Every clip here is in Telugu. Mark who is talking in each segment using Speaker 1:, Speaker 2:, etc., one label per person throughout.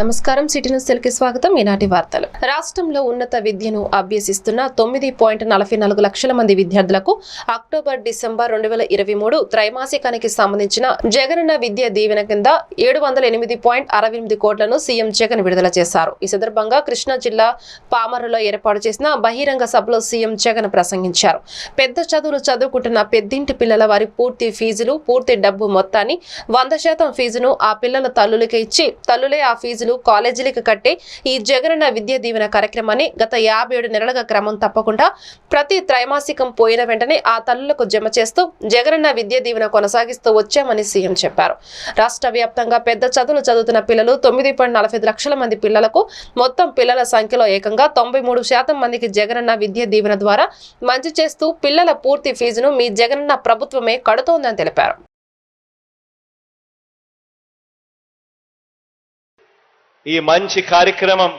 Speaker 1: నమస్కారం. సిటీ న్యూస్ తెలుగు స్వాగతం. ఈనాటి వార్తలు. రాష్ట్రంలో ఉన్నత విద్యను అభ్యసిస్తున్న తొమ్మిది పాయింట్ నలభై నాలుగు లక్షల మంది విద్యార్థులకు అక్టోబర్ డిసెంబర్ రెండు వేల ఇరవై మూడు త్రైమాసికానికి సంబంధించిన జగనన్న విద్యా దీవెన కింద ఏడు వందల ఎనిమిది పాయింట్ అరవై ఎనిమిది కోట్లను సీఎం జగన్ విడుదల చేశారు. ఈ సందర్భంగా కృష్ణా జిల్లా పామరులో ఏర్పాటు చేసిన బహిరంగ సభలో సీఎం జగన్ ప్రసంగించారు. పెద్ద చదువులు చదువుకుంటున్న పెద్దింటి పిల్లల వారి పూర్తి ఫీజులు పూర్తి డబ్బు మొత్తాన్ని వంద శాతం ఫీజును ఆ పిల్లల తల్లులకే ఇచ్చి తల్లులే ఆ ఫీజులు కాలేజీలకు కట్టే ఈ జగనన్న విద్యా దీవెన కార్యక్రమాన్ని గత యాభై ఏడు నెలలుగా క్రమం తప్పకుండా ప్రతి త్రైమాసికం పోయిన వెంటనే ఆ తల్లులకు జమ చేస్తూ జగనన్న విద్యా దీవెన కొనసాగిస్తూ వచ్చామని సీఎం చెప్పారు. రాష్ట్ర వ్యాప్తంగా పెద్ద చదువులు చదువుతున్న పిల్లలు తొమ్మిది పాయింట్ నలభై లక్షల మంది పిల్లలకు మొత్తం పిల్లల సంఖ్యలో ఏకంగా తొంభై మూడు శాతం మందికి జగనన్న విద్యా దీవెన ద్వారా మంచి చేస్తూ పిల్లల పూర్తి ఫీజును మీ జగనన్న ప్రభుత్వమే కడుతోందని తెలిపారు.
Speaker 2: ఈ మంచి కార్యక్రమం.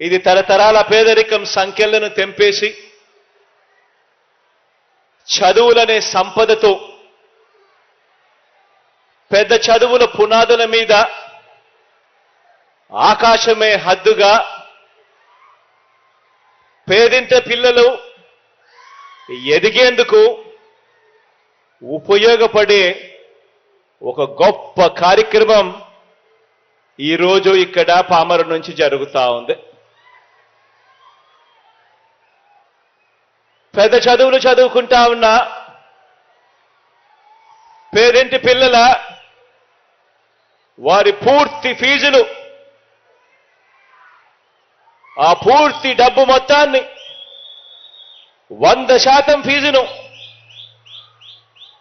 Speaker 2: ఇది తరతరాల పేదరికం సంఖ్యలను తెంపేసి చదువులనే సంపదతో పెద్ద చదువుల పునాదుల మీద ఆకాశమే హద్దుగా పేదింట పిల్లలు ఎదిగేందుకు ఉపయోగపడే ఒక గొప్ప కార్యక్రమం ఈరోజు ఇక్కడ పామరు నుంచి జరుగుతా ఉంది. పెద్ద చదువులు చదువుకుంటా ఉన్న పేరింటి పిల్లల వారి పూర్తి ఫీజులు ఆ పూర్తి డబ్బు మొత్తాన్ని వంద శాతం ఫీజును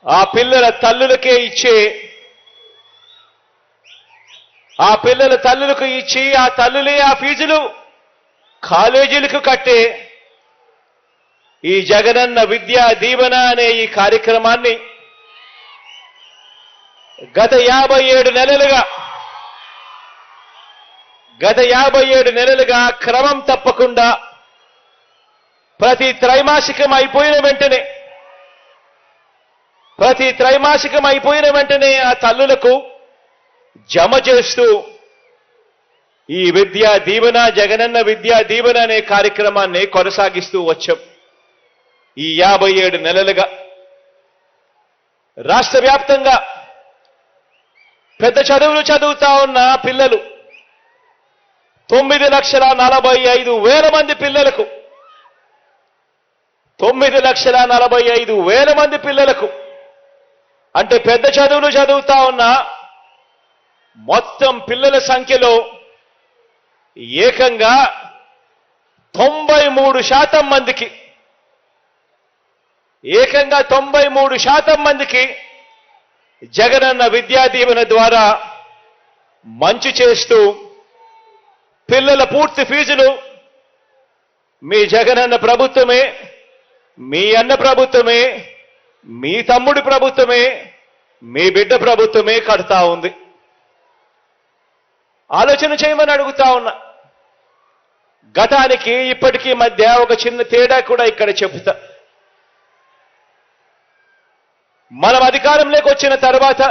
Speaker 2: ఆ పిల్లల తల్లులకే ఇచ్చే ఆ పిల్లల తల్లులకు ఇచ్చి ఆ తల్లులే ఆ ఫీజులు కాలేజీలకు కట్టే ఈ జగనన్న విద్యా దీవెన అనే ఈ కార్యక్రమాన్ని గత యాభై ఏడు నెలలుగా గత యాభై ఏడు నెలలుగా క్రమం తప్పకుండా ప్రతి త్రైమాసికం అయిపోయిన వెంటనే ప్రతి త్రైమాసికం అయిపోయిన వెంటనే ఆ తల్లులకు జమ చేస్తూ ఈ విద్యా దీవెన జగనన్న విద్యా దీవెన అనే కార్యక్రమాన్ని కొనసాగిస్తూ వచ్చాం. ఈ యాభై ఏడు నెలలుగా రాష్ట్ర వ్యాప్తంగా పెద్ద చదువులు చదువుతా ఉన్న పిల్లలు తొమ్మిది లక్షల నలభై ఐదు వేల మంది పిల్లలకు తొమ్మిది లక్షల నలభై ఐదు వేల మంది పిల్లలకు అంటే పెద్ద చదువులు చదువుతా ఉన్న మొత్తం పిల్లల సంఖ్యలో ఏకంగా తొంభై మూడు శాతం మందికి ఏకంగా తొంభై మూడు శాతం మందికి జగనన్న విద్యా దీవెన ద్వారా మంచి చేస్తూ పిల్లల పూర్తి ఫీజులు మీ జగనన్న ప్రభుత్వమే మీ అన్న ప్రభుత్వమే మీ తమ్ముడి ప్రభుత్వమే మీ బిడ్డ ప్రభుత్వమే కడతా ఉంది. ఆలోచన చేయమని అడుగుతా ఉన్నా. గతానికి ఇప్పటికీ మధ్య ఒక చిన్న తేడా కూడా ఇక్కడ చెబుతా. మనం అధికారంలోకి వచ్చిన తర్వాత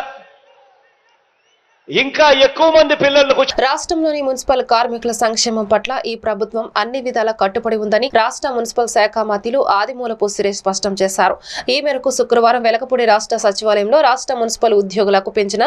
Speaker 2: ఇంకా ఎక్కువ మంది పిల్లలకు
Speaker 1: రాష్ట్రంలోని మున్సిపల్ కార్మికుల సంక్షేమం పట్ల ఈ ప్రభుత్వం అన్ని విధాల కట్టుబడి ఉందని రాష్ట్ర మున్సిపల్ శాఖ మంత్రులు ఆదిమూలపు సురేష్ స్పష్టం చేశారు. ఈ మేరకు శుక్రవారం వెలకపూడి రాష్ట్ర సచివాలయంలో రాష్ట్ర మున్సిపల్ ఉద్యోగులకు పెంచిన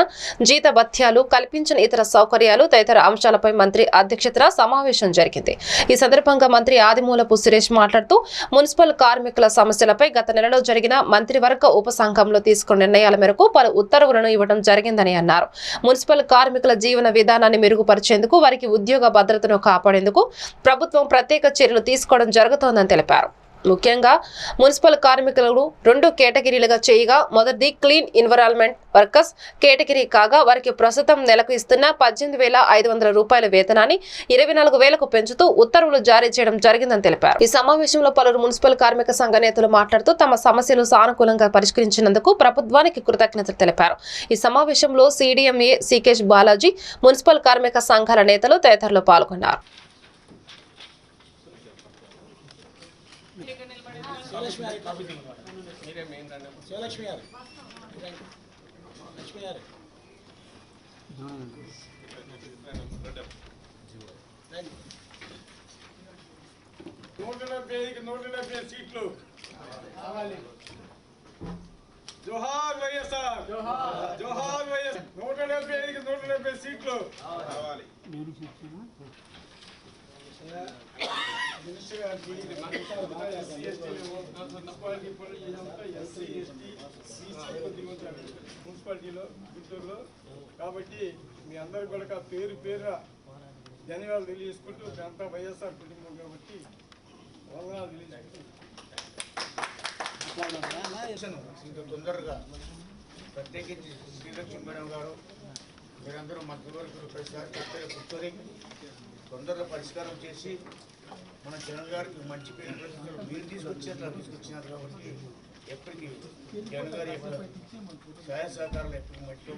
Speaker 1: జీత భత్యాలు కల్పించిన ఇతర సౌకర్యాలు తదితర అంశాలపై మంత్రి అధ్యక్షతన సమావేశం జరిగింది. ఈ సందర్భంగా మంత్రి ఆదిమూలపు సురేష్ మాట్లాడుతూ మున్సిపల్ కార్మికుల సమస్యలపై గత నెలలో జరిగిన మంత్రివర్గ ఉపసంఘంలో తీసుకున్న నిర్ణయాల మేరకు పలు ఉత్తర్వులను ఇవ్వడం జరిగిందని అన్నారు. మున్సిపల్ కార్మికుల జీవన విధానాన్ని మెరుగుపరిచేందుకు వారికి ఉద్యోగ భద్రతను కాపాడేందుకు ప్రభుత్వం ప్రత్యేక చర్యలు తీసుకోవడం జరుగుతోందని తెలిపారు. ముఖ్యంగా మున్సిపల్ కార్మికులను రెండు కేటగిరీలుగా చేయగా మొదటిది క్లీన్ ఎన్విరాన్మెంట్ వర్కర్స్ కేటగిరీ కాగా వారికి ప్రస్తుతం నెలకు ఇస్తున్న పద్దెనిమిది వేల ఐదు వందల రూపాయల వేతనాన్ని ఇరవై నాలుగు వేలకు పెంచుతూ ఉత్తర్వులు జారీ చేయడం జరిగిందని తెలిపారు. ఈ సమావేశంలో పలువురు మున్సిపల్ కార్మిక సంఘ నేతలు మాట్లాడుతూ తమ సమస్యలు సానుకూలంగా పరిష్కరించినందుకు ప్రభుత్వానికి కృతజ్ఞతలు తెలిపారు. ఈ సమావేశంలో సిడిఎంఏ సీకేష్ బాలాజీ మున్సిపల్ కార్మిక సంఘాల నేతలు తదితరులు పాల్గొన్నారు.
Speaker 3: శివలక్ష్మి గారు శివలక్ష్మి గారు. లక్ష్మి గారు. నూట డెబ్బై ఐదుకి నూట డెబ్బై సీట్లు. జోహార్ వైఎస్ఆర్. జోహార్. వైఎస్ నూట డెబ్బై ఐదుకి నూట డెబ్బై సీట్లు. మినిస్టర్ గారికి ఎస్సీ మున్సిపాలిటీ పనులు ఇదంతా ఎస్సీ ఎస్టీ బీసీ కొద్దిగా మున్సిపాలిటీలో గుంటూరులో కాబట్టి మీ అందరు కూడా పేరు పేరు ధన్యవాదాలు తెలియజేసుకుంటూ అంతా వైఎస్ఆర్ కుటుంబం కాబట్టి వందనాలు తెలియజేసుకుంటూ
Speaker 4: తొందరగా ప్రత్యేకించి శ్రీలక్ష్మి మేడం గారు మీరందరూ మధ్యవర్గులు ప్రతిసారి కూర్చొని తొందరగా పరిష్కారం చేసి మన జగన్ గారికి మంచి పేరు మీరు తీసుకొచ్చి అట్లా తీసుకొచ్చినారు కాబట్టి ఎప్పటికీ జగన్ గారి యొక్క సహాయ సహకారాలు ఎప్పటికీ మట్టి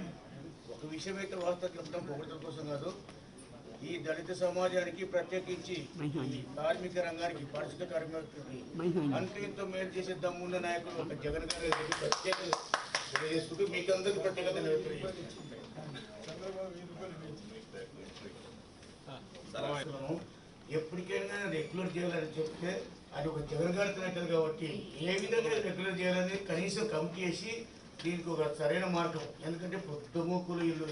Speaker 4: ఒక విషయం అయితే వాస్తవం చెప్పడం పొగడతల కోసం కాదు. ఈ దళిత సమాజానికి ప్రత్యేకించి కార్మిక రంగానికి పరిశుద్ధ కార్మికులకి అంటూ ఇంతో మేలు చేసే దమ్మున్న నాయకుడు ఒక జగన్ గారి ప్రత్యేక తెలియజేసుకుంటూ మీకు అందరికీ ప్రత్యేకత తెలియజేస్తున్నాను. ఎప్పటికైనా రెగ్యులర్ చేయాలని చెప్తే అది ఒక జగన్ కాబట్టి ఏ విధంగా రెగ్యులర్ చేయాలని కనీసం కమిటీ చేసి దీనికి ఒక సరైన మార్గం ఎందుకంటే పొద్దుమూకులు ఇల్లు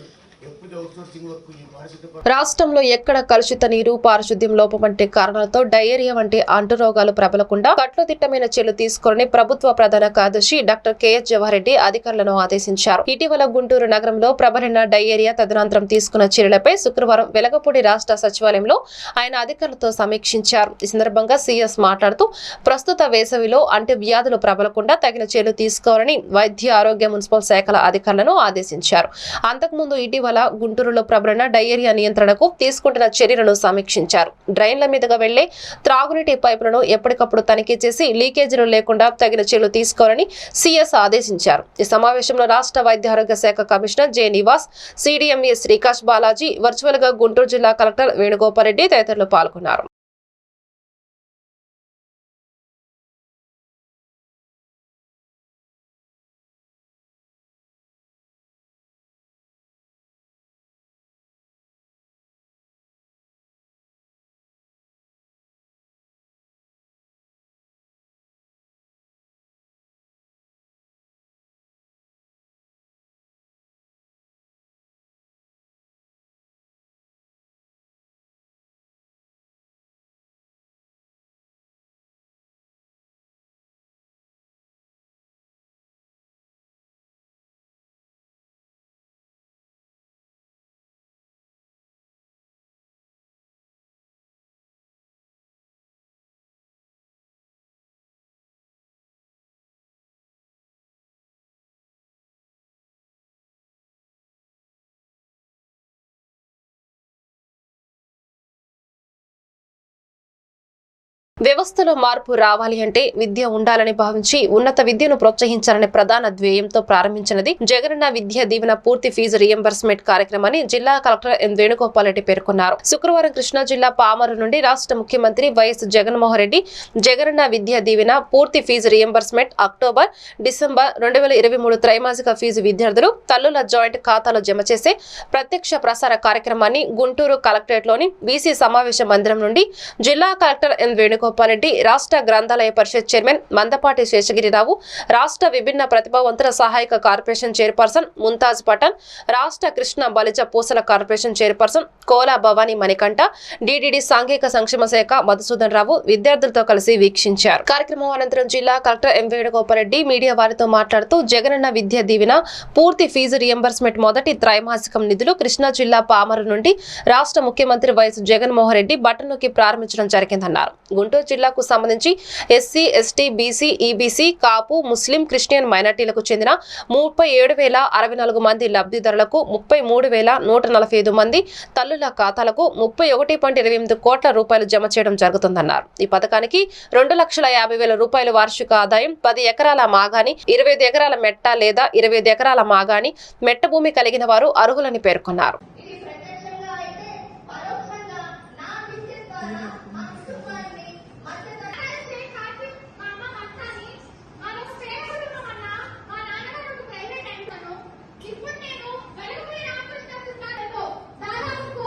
Speaker 1: రాష్ట్రంలో ఎక్కడ కలుషిత నీరు పారిశుద్ధ్యం లోపం వంటి కారణాలతో డయేరియా వంటి అంటురోగాలు ప్రబలకుండా కట్లుదిట్టమైన చర్యలు తీసుకోవాలని ప్రభుత్వ ప్రధాన కార్యదర్శి డాక్టర్ కెఎస్ జవహరెడ్డి అధికారులను ఆదేశించారు. ఇటీవల గుంటూరు నగరంలో ప్రబలిన డయేరియా తదనంతరం తీసుకున్న చర్యలపై శుక్రవారం వెలగపూడి రాష్ట్ర సచివాలయంలో ఆయన అధికారులతో సమీక్షించారు. ఈ సందర్భంగా సీఎస్ మాట్లాడుతూ ప్రస్తుత వేసవిలో అంటు వ్యాధులు ప్రబలకుండా తగిన చర్యలు తీసుకోవాలని వైద్య ఆరోగ్య మున్సిపల్ శాఖల అధికారులను ఆదేశించారు. అంతకుముందు ఇటీవల గుంటూరులో ప్రబలిన డయేరియా నియంత్రణకు తీసుకుంటున్న చర్యలను సమీక్షించారు. డ్రైన్ల మీదుగా వెళ్ళే త్రాగునీటి పైపులను ఎప్పటికప్పుడు తనిఖీ చేసి లీకేజీలు లేకుండా తగిన చర్యలు తీసుకోవాలని సీఎస్ ఆదేశించారు. ఈ సమావేశంలో రాష్ట్ర వైద్య ఆరోగ్య శాఖ commissioner J Nivas CDMA Srikash Balaji వర్చువల్గా గుంటూరు జిల్లా కలెక్టర్ వేణుగోపాల్ రెడ్డి తదితరులు పాల్గొన్నారు. వ్యవస్థలో మార్పు రావాలి అంటే విద్య ఉండాలని భావించి ఉన్నత విద్యను ప్రోత్సహించాలనే ప్రధాన ధ్యేయంతో ప్రారంభించినది జగనన్న విద్యా దీవెన పూర్తి ఫీజు రియంబర్స్మెంట్ కార్యక్రమాన్ని జిల్లా కలెక్టర్ ఎన్ వేణుగోపాల్ రెడ్డి పేర్కొన్నారు. శుక్రవారం కృష్ణా జిల్లా పామరు నుండి రాష్ట్ర ముఖ్యమంత్రి వైఎస్ జగన్మోహన్ రెడ్డి జగనన్న విద్యా దీవెన పూర్తి ఫీజు రియంబర్స్మెంట్ అక్టోబర్ డిసెంబర్ రెండు వేల ఇరవై మూడు త్రైమాసిక ఫీజు విద్యార్థులు తల్లుల జాయింట్ ఖాతాలో జమ చేసే ప్రత్యక్ష ప్రసార కార్యక్రమాన్ని గుంటూరు కలెక్టరేట్లోని బీసీ సమావేశ మందిరం నుండి జిల్లా కలెక్టర్ ఎన్ వేణుగోపాల్ రెడ్డి రాష్ట్ర గ్రంథాలయ పరిషత్ చైర్మన్ మందపాటి శేషగిరిరావు రాష్ట్ర విభిన్న ప్రతిభావంతుల సహాయక కార్పొరేషన్ చైర్పర్సన్ ముంతాజ్ పఠాన్ రాష్ట్ర Krishna Balija Pusala corporation chairperson Kola Bhavani Manikanta DDD సాంఘిక సంక్షేమ శాఖ మధుసూదన్ రావు విద్యార్థులతో కలిసి వీక్షించారు. కార్యక్రమం అనంతరం జిల్లా కలెక్టర్ ఎం వేణుగోపాల్రెడ్డి మీడియా వారితో మాట్లాడుతూ జగనన్న విద్యా దీవెన పూర్తి ఫీజు రియంబర్స్మెంట్ మొదటి త్రైమాసికం నిధులు కృష్ణా జిల్లా పామరు నుండి రాష్ట్ర ముఖ్యమంత్రి వైఎస్ జగన్మోహన్ రెడ్డి బటన్ నొక్కి ప్రారంభించడం జరిగిందన్నారు. గుంటూరు జిల్లాకు సంబంధించి SC ST BC EBC Kapu Muslim Christian మైనార్టీలకు చెందిన ముప్పై ఏడు వేల అరవై నాలుగు మంది లబ్ధిదారులకు ముప్పై మూడు వేల నూట నలభై ఐదు మంది తల్లుల ఖాతాలకు ముప్పై ఒకటి పాయింట్ ఇరవై ఎనిమిది కోట్ల రూపాయలు జమ చేయడం జరుగుతుందన్నారు. ఈ పథకానికి రెండు లక్షల యాభై వేల రూపాయల వార్షిక ఆదాయం పది ఎకరాల మాగాని ఇరవై ఐదు ఎకరాల మెట్ట లేదా ఇరవై ఐదు ఎకరాల మాగాని మెట్ట భూమి కలిగిన వారు అర్హులని పేర్కొన్నారు
Speaker 5: ఇది ప్రత్యక్షంగా అయితే పరోక్షంగా నా బిజినెస్ ద్వారా మా కుటుంబాన్ని మధ్య కార్తీక్ మా అమ్మ భర్తని వాళ్ళకు సేవ కుటుంబమన్నా మా నాన్నగారు ప్రైవేట్ అయిపోయాను ఇప్పుడు నేను వెలుగుపై రామకృష్ణ సిద్ధాంతంలో దాదాపు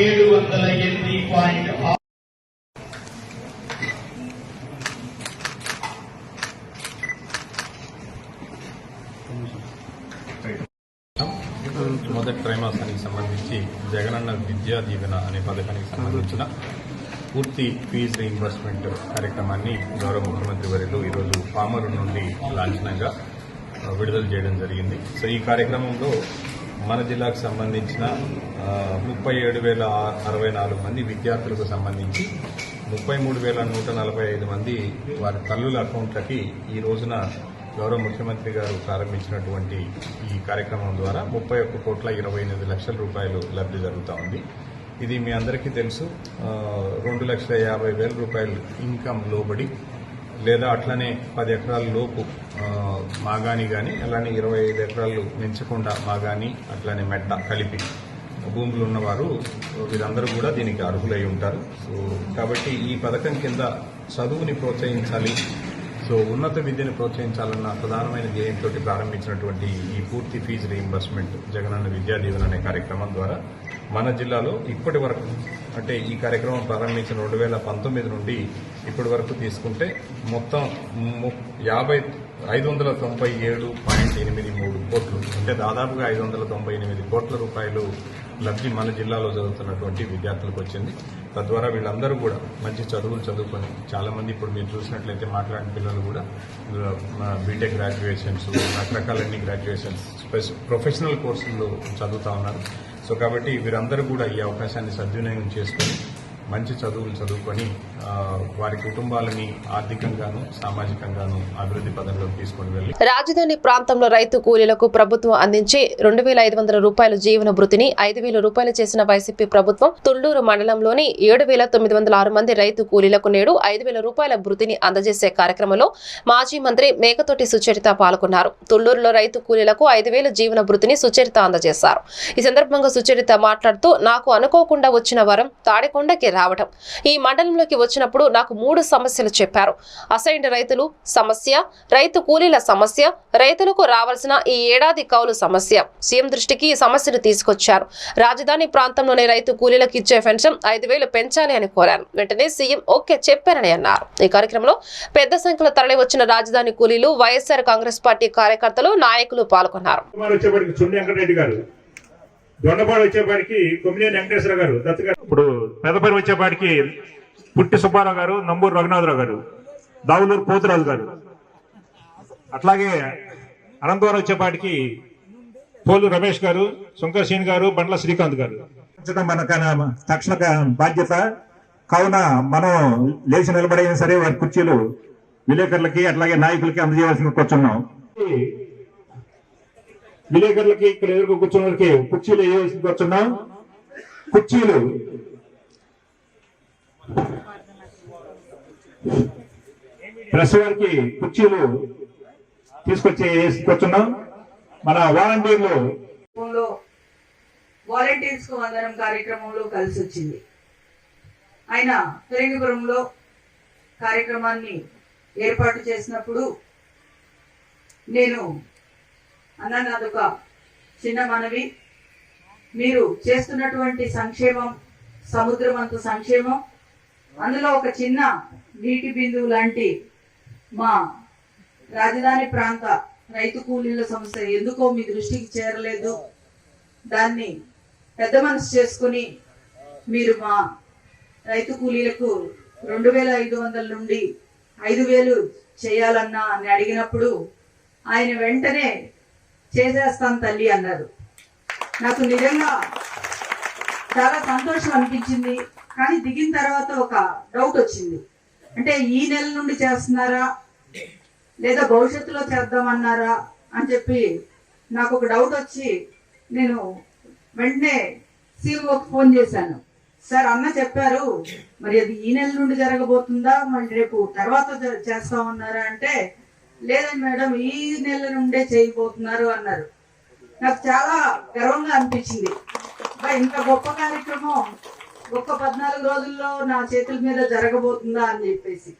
Speaker 6: ఏడు వందల ఎనిమిది పాయింట్
Speaker 7: మొదటి త్రైమాసానికి సంబంధించి జగనన్న విద్యా దీవెన అనే పథకానికి సంబంధించిన పూర్తి ఫీజు రీఇంబర్స్మెంట్ కార్యక్రమాన్ని గౌరవ ముఖ్యమంత్రి వర్యులు ఈరోజు పామరు నుండి లాంఛనంగా విడుదల చేయడం జరిగింది. సో ఈ కార్యక్రమంలో మన జిల్లాకు సంబంధించిన ముప్పై ఏడు వేల అరవై నాలుగు మంది విద్యార్థులకు సంబంధించి ముప్పై మూడు వేల నూట నలభై ఐదు మంది వారి తల్లుల అకౌంట్లకి ఈ రోజున గౌరవ ముఖ్యమంత్రి గారు ప్రారంభించినటువంటి ఈ కార్యక్రమం ద్వారా ముప్పై ఒక్క కోట్ల ఇరవై ఎనిమిది లక్షల రూపాయలు లబ్ధి జరుగుతూ ఉంది. ఇది మీ అందరికీ తెలుసు. రెండు లక్షల యాభై వేల రూపాయలు ఇన్కమ్ లోబడి లేదా అట్లనే పది ఎకరాల లోపు మాగాని కానీ అలానే ఇరవై ఐదు ఎకరాలు మించకుండా మాగాని అట్లనే మెట్ట కలిపి భూములు ఉన్నవారు వీరందరూ కూడా దీనికి అర్హులై ఉంటారు. సో కాబట్టి ఈ పథకం కింద చదువుని ప్రోత్సహించాలి సో ఉన్నత విద్యను ప్రోత్సహించాలన్న ప్రధానమైన ధ్యేయంతో ప్రారంభించినటువంటి ఈ పూర్తి ఫీజు రీయింబర్స్మెంట్ జగనన్న విద్యా దీవెన అనే కార్యక్రమం ద్వారా మన జిల్లాలో ఇప్పటి వరకు అంటే ఈ కార్యక్రమం ప్రారంభించిన రెండు వేల పంతొమ్మిది నుండి ఇప్పటి వరకు తీసుకుంటే మొత్తం ము- యాభై ఐదు వందల తొంభై ఏడు పాయింట్ ఎనిమిది మూడు కోట్లు అంటే దాదాపుగా ఐదు వందల తొంభై ఎనిమిది కోట్ల రూపాయలు లబ్ధి మన జిల్లాలో చదువుతున్నటువంటి విద్యార్థులకు వచ్చింది. తద్వారా వీళ్ళందరూ కూడా మంచి చదువులు చదువుకొని చాలామంది ఇప్పుడు మీరు చూసినట్లయితే మాట్లాడిన పిల్లలు కూడా బీటెక్ గ్రాడ్యుయేషన్స్ రకరకాలన్నీ గ్రాడ్యుయేషన్స్ ప్రొఫెషనల్ కోర్సుల్లో చదువుతా ఉన్నారు. సో కాబట్టి వీరందరూ కూడా ఈ అవకాశాన్ని సద్వినియోగం చేసుకొని మంచి చదువులు చదువుకొని వారి కుటుంబాలని ఆర్థికంగాను సామాజికంగాను అభివృద్ధి పదంలోకి తీసుకుని వెళ్ళి
Speaker 1: రాజధాని ప్రాంతంలో రైతు కూలీలకు ప్రభుత్వం అందించే రెండు వేల ఐదు వందల రూపాయల జీవన భృతిని ఐదు వేల రూపాయలు చేసిన వైసీపీ ప్రభుత్వం తుళ్ళూరు మండలంలోని ఏడు వేల తొమ్మిది వందల ఆరు మంది రైతు కూలీలకు నేడు ఐదు వేల రూపాయల భృతిని అందజేసే కార్యక్రమంలో మాజీ మంత్రి మేకతోటి సుచరిత పాల్గొన్నారు. తుళ్ళూరులో రైతు కూలీలకు ఐదు వేల జీవన భృతిని సుచరిత అందజేశారు. ఈ సందర్భంగా సుచరిత మాట్లాడుతూ నాకు అనుకోకుండా వచ్చిన వరం తాడికొండకి రావడం ఈ మండలంలోకి వచ్చినప్పుడు నాకు మూడు సమస్యలు చెప్పారు. అసైన్డ్ రైతులు సమస్య రైతు కూలీల సమస్య రైతులకు రావాల్సిన ఈ ఏడాది కౌలు సమస్య. సీఎం దృష్టికి ఈ సమస్యను తీసుకొచ్చారు. రాజధాని ప్రాంతంలోని రైతు కూలీలకు ఇచ్చే పెన్షన్ ఐదు వేలు పెంచాలి అని కోరారు. వెంటనే సీఎం ఓకే చెప్పారని అన్నారు. ఈ కార్యక్రమంలో పెద్ద సంఖ్యలో తరలి వచ్చిన రాజధాని కూలీలు వైఎస్ఆర్ కాంగ్రెస్ పార్టీ కార్యకర్తలు నాయకులు పాల్గొన్నారు.
Speaker 8: దొండపాడు వచ్చేపాటికి కొమ్మినేని వెంకటేశ్వర గారు దత్త గారు. ఇప్పుడు పెదపరి వచ్చేపాటికి పుట్టి సుబ్బారావు గారు నంబూరు రఘునాథరావు గారు దావులూరు పోతురాజు గారు. అట్లాగే అనంతవరం వచ్చేపాటికి పోలు రమేష్ గారు శంకర్ శ్రీని గారు బండ్ల శ్రీకాంత్ గారు.
Speaker 9: మన తక్షణ బాధ్యత. కావున మనం లేచి నిలబడైనా సరే వారి కుర్చీలు విలేకరులకి అట్లాగే నాయకులకి అందజేయవలసిన కూర్చున్నాం.
Speaker 8: విలేకరులకి ఇక్కడ ఎదురుగా కూర్చున్న వారికి కుర్చీలు వేయవలసి కూర్చున్నాం. కుర్చీలు ప్రెస్ వారికి కుర్చీలు తీసుకొచ్చి వేసి మన వాలంటీర్లు
Speaker 10: వాలంటీర్స్కు వందనం కార్యక్రమంలో కలిసి వచ్చింది. ఆయన పెరింగిపురంలో కార్యక్రమాన్ని ఏర్పాటు చేసినప్పుడు నేను అన్న నాదొక చిన్న మనవి మీరు చేస్తున్నటువంటి సంక్షేమం సముద్రం అంత సంక్షేమం అందులో ఒక చిన్న నీటి బిందువు లాంటి మా రాజధాని ప్రాంత రైతు కూలీల సంస్థ ఎందుకో మీ దృష్టికి చేరలేదు. దాన్ని పెద్ద మనసు చేసుకుని మీరు మా రైతు కూలీలకు రెండు వేల ఐదు వందల నుండి ఐదు వేలు చేయాలన్నా అని అడిగినప్పుడు ఆయన వెంటనే చేసేస్తాను తల్లి అన్నారు. నాకు నిజంగా చాలా సంతోషం అనిపించింది. కానీ దిగిన తర్వాత ఒక డౌట్ వచ్చింది. అంటే ఈ నెల నుండి చేస్తున్నారా? లేదా భవిష్యత్తులో చేద్దామన్నారా? అని చెప్పి నాకు ఒక డౌట్ వచ్చి నేను వెంటనే సీఓకి ఫోన్ చేశాను. సార్ అన్న చెప్పారు మరి అది ఈ నెల నుండి జరగబోతుందా? మరి రేపు తర్వాత చేస్తామన్నారా అంటే లేదండి మేడం ఈ నెల నుండే చేయబోతున్నారు అన్నారు. నాకు చాలా గర్వంగా అనిపించింది. ఇంత గొప్ప కార్యక్రమం ఒక్క పద్నాలుగు రోజుల్లో నా చేతుల మీద జరగబోతుందా అని చెప్పేసి.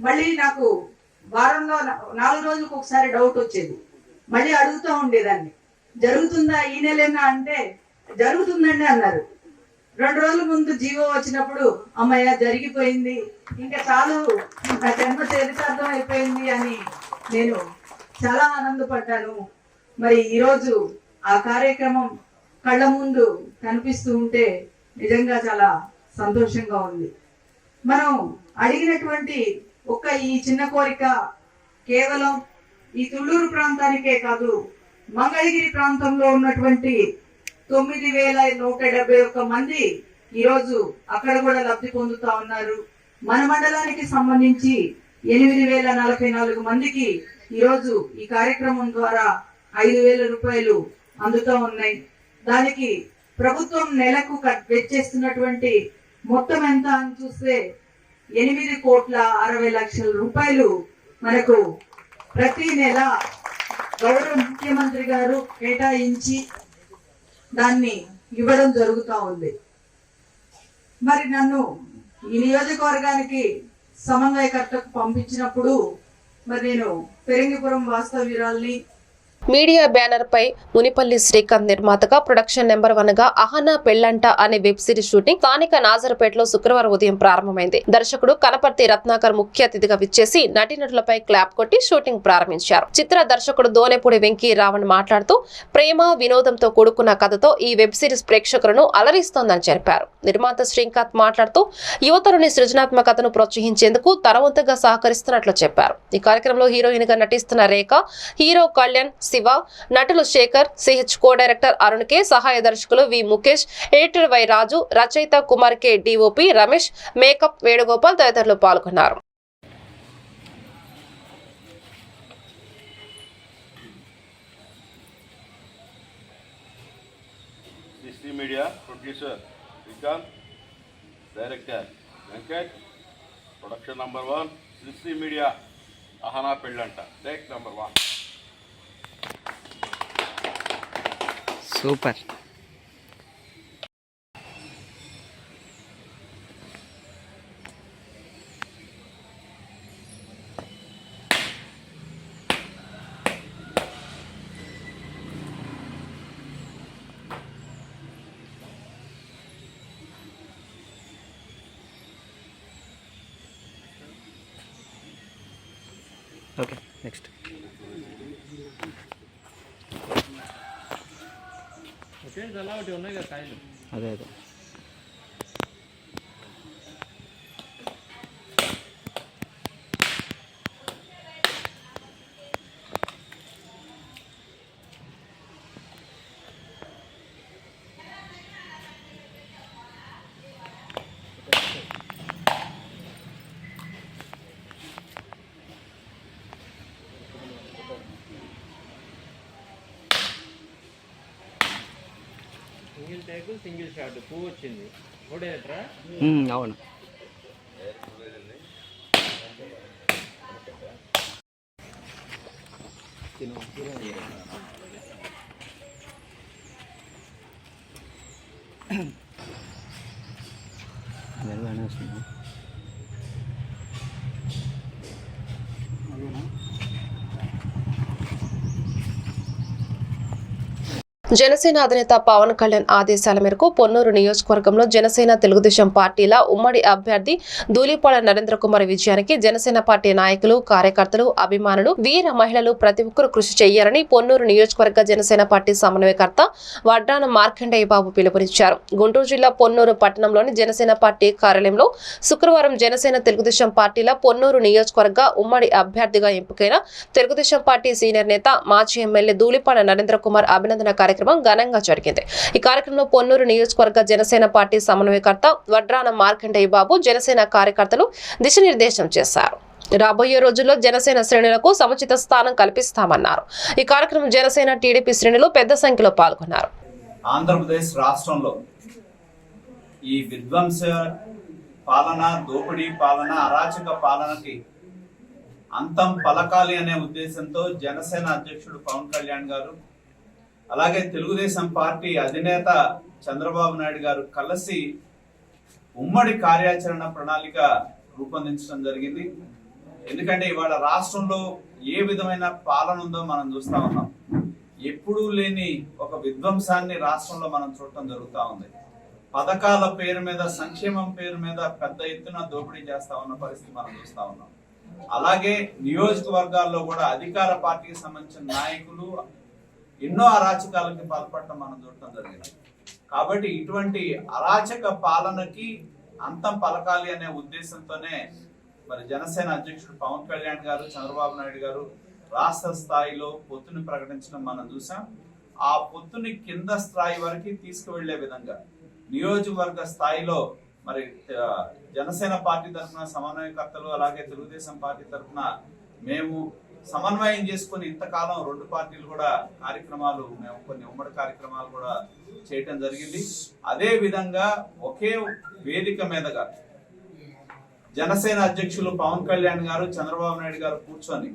Speaker 10: మళ్ళీ నాకు వారంలో నాలుగు రోజులకు ఒకసారి డౌట్ వచ్చేది. మళ్ళీ అడుగుతూ ఉండేదాన్ని. జరుగుతుందా ఈ నెలేనా అంటే జరుగుతుందండి అన్నారు. రెండు రోజుల ముందు జీవో వచ్చినప్పుడు అమ్మయ్య జరిగిపోయింది. ఇంకా చాలు నా జన్మ చరితార్థం అయిపోయింది అని నేను చాలా ఆనందపడ్డాను. మరి ఈరోజు ఆ కార్యక్రమం కళ్ళ ముందు కనిపిస్తూ ఉంటే నిజంగా చాలా సంతోషంగా ఉంది. మనం అడిగినటువంటి ఒక్క ఈ చిన్న కోరిక కేవలం ఈ తుళ్ళూరు ప్రాంతానికే కాదు మంగళగిరి ప్రాంతంలో ఉన్నటువంటి తొమ్మిది వేల నూట డెబ్బై ఒక్క మంది ఈరోజు అక్కడ కూడా లబ్ధి పొందుతా ఉన్నారు. మన మండలానికి సంబంధించి ఎనిమిది వేల నలభై నాలుగు మందికి ఈరోజు ఈ కార్యక్రమం ద్వారా ఐదు వేల రూపాయలు అందుతూ ఉన్నాయి. దానికి ప్రభుత్వం నెలకు వెచ్చేస్తున్నటువంటి మొత్తం ఎంత అని చూస్తే ఎనిమిది కోట్ల అరవై లక్షల రూపాయలు మనకు ప్రతి నెల గౌరవ ముఖ్యమంత్రి గారు కేటాయించి దాన్ని ఇవ్వడం జరుగుతూ ఉంది. మరి నన్ను ఈ నియోజకవర్గానికి సమన్వయకర్తకు పంపించినప్పుడు మరి నేను పెరింగిపురం వాస్తవ్యురాల్ని
Speaker 1: మీడియా బ్యానర్ పై మునిపల్లి శ్రీకాంత్ నిర్మాతగా ప్రొడక్షన్ నెంబర్ వన్గా అహనా పెళ్ళంట అనే వెబ్ సిరీస్ షూటింగ్ స్థానిక నాజర్పేటలో శుక్రవారం ఉదయం ప్రారంభమైంది. దర్శకుడు కనపర్తి రత్నాకర్ ముఖ్య అతిథిగా విచ్చేసి నటీనటులపై క్లాప్ కొట్టి షూటింగ్ ప్రారంభించారు. చిత్ర దర్శకుడు దోనెపూడి వెంకీ రావణ్ మాట్లాడుతూ ప్రేమ వినోదంతో కూడుకున్న కథతో ఈ వెబ్ సిరీస్ ప్రేక్షకులను అలరిస్తోందని చెప్పారు. నిర్మాత శ్రీకాంత్ మాట్లాడుతూ యువతరుని సృజనాత్మకతను ప్రోత్సహించేందుకు తనవంతంగా సహకరిస్తున్నట్లు చెప్పారు. ఈ కార్యక్రమంలో హీరోయిన్గా నటిస్తున్న రేఖ హీరో కళ్యాణ్ శివ నటులు Sekhar CH co director Arun K సహాయ దర్శకులు V Mukesh editor Y Raju రచయిత Kumar K DOP Ramesh makeup Venugopal తదితరులు పాల్గొన్నారు.
Speaker 11: Media producer Srikanth director Venkat production number one Sri media Ahana Pellanta. Take number one.
Speaker 12: Super అదే అదే.
Speaker 6: సింగిల్ షాట్ పువ్వు వచ్చింది.
Speaker 12: మ్మ్, అవును. మెరుగైనా వస్తుందా?
Speaker 1: జనసేన అధినేత పవన్ కళ్యాణ్ ఆదేశాల మేరకు పొన్నూరు నియోజకవర్గంలో జనసేన తెలుగుదేశం పార్టీల ఉమ్మడి అభ్యర్థి ధూళిపాడ నరేంద్ర కుమార్ విజయానికి జనసేన పార్టీ నాయకులు కార్యకర్తలు అభిమానులు వీర మహిళలు ప్రతి ఒక్కరూ కృషి చేయాలని పొన్నూరు నియోజకవర్గ జనసేన పార్టీ సమన్వయకర్త వడ్డాన మార్కండేయ బాబు పిలుపునిచ్చారు. గుంటూరు జిల్లా పొన్నూరు పట్టణంలోని జనసేన పార్టీ కార్యాలయంలో శుక్రవారం జనసేన తెలుగుదేశం పార్టీల పొన్నూరు నియోజకవర్గ ఉమ్మడి అభ్యర్థిగా ఎంపికైన తెలుగుదేశం పార్టీ సీనియర్ నేత మాజీ ఎమ్మెల్యే ధూళిపాడ నరేంద్ర కుమార్ అభినందన కార్యక్రమం కార్యక్రమం ఘనంగా జరిగింది. ఈ కార్యక్రమంలో పొన్నూరు నియోజకవర్గ జనసేన పార్టీ సమన్వయకర్త వడ్రాన మార్కండేయ బాబు జనసేన కార్యకర్తలు దిశనిర్దేశం చేశారు. రాబోయే రోజుల్లో జనసేన శ్రేణులకు సముచిత స్థానం కల్పిస్తామన్నారు. ఈ కార్యక్రమం జనసేన టీడీపీ శ్రేణులు పెద్ద సంఖ్యలో పాల్గొన్నారు.
Speaker 13: ఆంధ్రప్రదేశ్ రాష్ట్రంలో ఈ విధ్వంస పాలన దోపిడీ పాలన అరాచక పాలనకి అంతం పలకాలి అనే ఉద్దేశంతో జనసేన అధ్యక్షుడు పవన్ కళ్యాణ్ గారు అలాగే తెలుగుదేశం పార్టీ అధినేత చంద్రబాబు నాయుడు గారు కలిసి ఉమ్మడి కార్యాచరణ ప్రణాళిక రూపొందించడం జరిగింది. ఎందుకంటే ఇవాళ రాష్ట్రంలో ఏ విధమైన పాలన ఉందో మనం చూస్తా ఉన్నాం. ఎప్పుడూ లేని ఒక విధ్వంసాన్ని రాష్ట్రంలో మనం చూడటం జరుగుతూ ఉంది. పథకాల పేరు మీద సంక్షేమం పేరు మీద పెద్ద ఎత్తున దోపిడీ చేస్తా ఉన్న పరిస్థితి మనం చూస్తా ఉన్నాం. అలాగే నియోజకవర్గాల్లో కూడా అధికార పార్టీకి సంబంధించిన నాయకులు ఎన్నో అరాచకాలకి పాల్పడటం మనం చూడటం జరిగింది. కాబట్టి ఇటువంటి అరాచక పాలనకి అంతం పలకాలి అనే ఉద్దేశంతోనే మరి జనసేన అధ్యక్షుడు పవన్ కళ్యాణ్ గారు చంద్రబాబు నాయుడు గారు రాష్ట్ర స్థాయిలో పొత్తుని ప్రకటించడం మనం చూసాం. ఆ పొత్తుని కింద స్థాయి వరకు తీసుకువెళ్ళే విధంగా నియోజకవర్గ స్థాయిలో మరి జనసేన పార్టీ తరఫున సమన్వయకర్తలు అలాగే తెలుగుదేశం పార్టీ తరఫున మేము సమన్వయం చేసుకుని ఇంతకాలం రెండు పార్టీలు కూడా కార్యక్రమాలు మేము కొన్ని ఉమ్మడి కార్యక్రమాలు కూడా చేయటం జరిగింది. అదే విధంగా ఒకే వేదిక మీదగా జనసేన అధ్యక్షులు పవన్ కళ్యాణ్ గారు చంద్రబాబు నాయుడు గారు కూర్చొని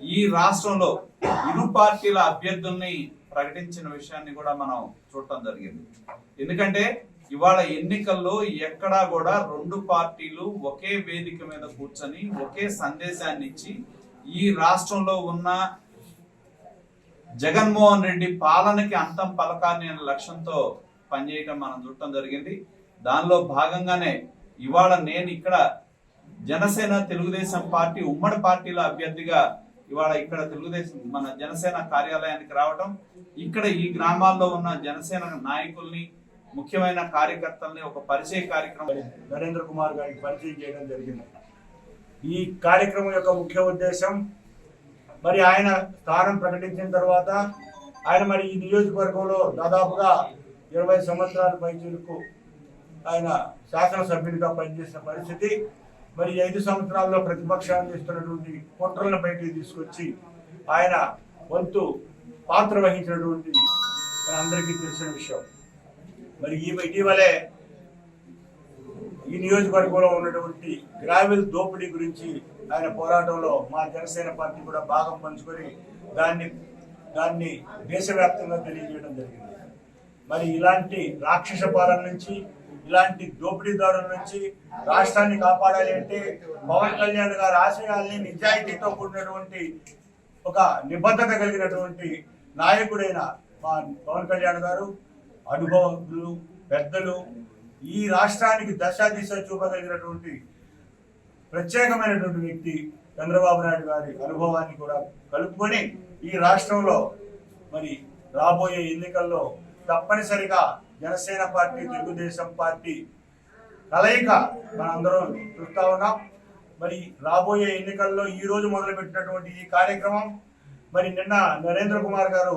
Speaker 13: ఈ రాష్ట్రంలో ఇరు పార్టీల అభ్యర్థుల్ని ప్రకటించిన విషయాన్ని కూడా మనం చూడటం జరిగింది. ఎందుకంటే ఇవాళ ఎన్నికల్లో ఎక్కడా కూడా రెండు పార్టీలు ఒకే వేదిక మీద కూర్చొని ఒకే సందేశాన్ని ఇచ్చి ఈ రాష్ట్రంలో ఉన్న జగన్మోహన్ రెడ్డి పాలనకి అంతం పలకాన్ని అనే లక్ష్యంతో పనిచేయటం మనం చూడటం జరిగింది. దానిలో భాగంగానే ఇవాళ నేను ఇక్కడ జనసేన తెలుగుదేశం పార్టీ ఉమ్మడి పార్టీల అభ్యర్థిగా ఇవాళ ఇక్కడ తెలుగుదేశం మన జనసేన కార్యాలయానికి రావటం ఇక్కడ ఈ గ్రామాల్లో ఉన్న జనసేన నాయకుల్ని ముఖ్యమైన కార్యకర్తల్ని ఒక పరిచయ కార్యక్రమం
Speaker 3: నరేంద్ర కుమార్ గారికి పరిచయం చేయడం జరిగింది. ఈ కార్యక్రమం యొక్క ముఖ్య ఉద్దేశం మరి ఆయన స్థానం ప్రకటించిన తర్వాత ఆయన మరి ఈ నియోజకవర్గంలో దాదాపుగా ఇరవై సంవత్సరాల పైచీలకు ఆయన శాసనసభ్యునిగా పనిచేసిన పరిస్థితి. మరి ఐదు సంవత్సరాల్లో ప్రతిపక్షాన్ని ఇస్తున్నటువంటి కుట్రలను బయటికి తీసుకొచ్చి ఆయన వంతు పాత్ర వహించినటువంటి అందరికీ తెలిసిన విషయం. మరి ఈ ఇటీవలే ఈ నియోజకవర్గంలో ఉన్నటువంటి గ్రావెల్ దోపిడీ గురించి ఆయన పోరాటంలో మా జనసేన పార్టీ కూడా భాగం పంచుకొని దాన్ని దాన్ని దేశవ్యాప్తంగా తెలియజేయడం జరిగింది. మరి ఇలాంటి రాక్షస పాలన నుంచి ఇలాంటి దోపిడీదారుల నుంచి రాష్ట్రాన్ని కాపాడాలి అంటే పవన్ కళ్యాణ్ గారి ఆశయాల్ని నిజాయితీతో కూడినటువంటి ఒక నిబద్ధత కలిగినటువంటి నాయకుడైన మా పవన్ కళ్యాణ్ గారు అనుభవజ్ఞులు పెద్దలు ఈ రాష్ట్రానికి దశ దిశ చూపదగినటువంటి ప్రత్యేకమైనటువంటి వ్యక్తి చంద్రబాబు నాయుడు గారి అనుభవాన్ని కూడా కలుపుకొని ఈ రాష్ట్రంలో మరి రాబోయే ఎన్నికల్లో తప్పనిసరిగా జనసేన పార్టీ తెలుగుదేశం పార్టీ కలయిక మనందరం చూస్తా ఉన్నాం. మరి రాబోయే ఎన్నికల్లో ఈ రోజు మొదలుపెట్టినటువంటి ఈ కార్యక్రమం మరి నిన్న నరేంద్ర కుమార్ గారు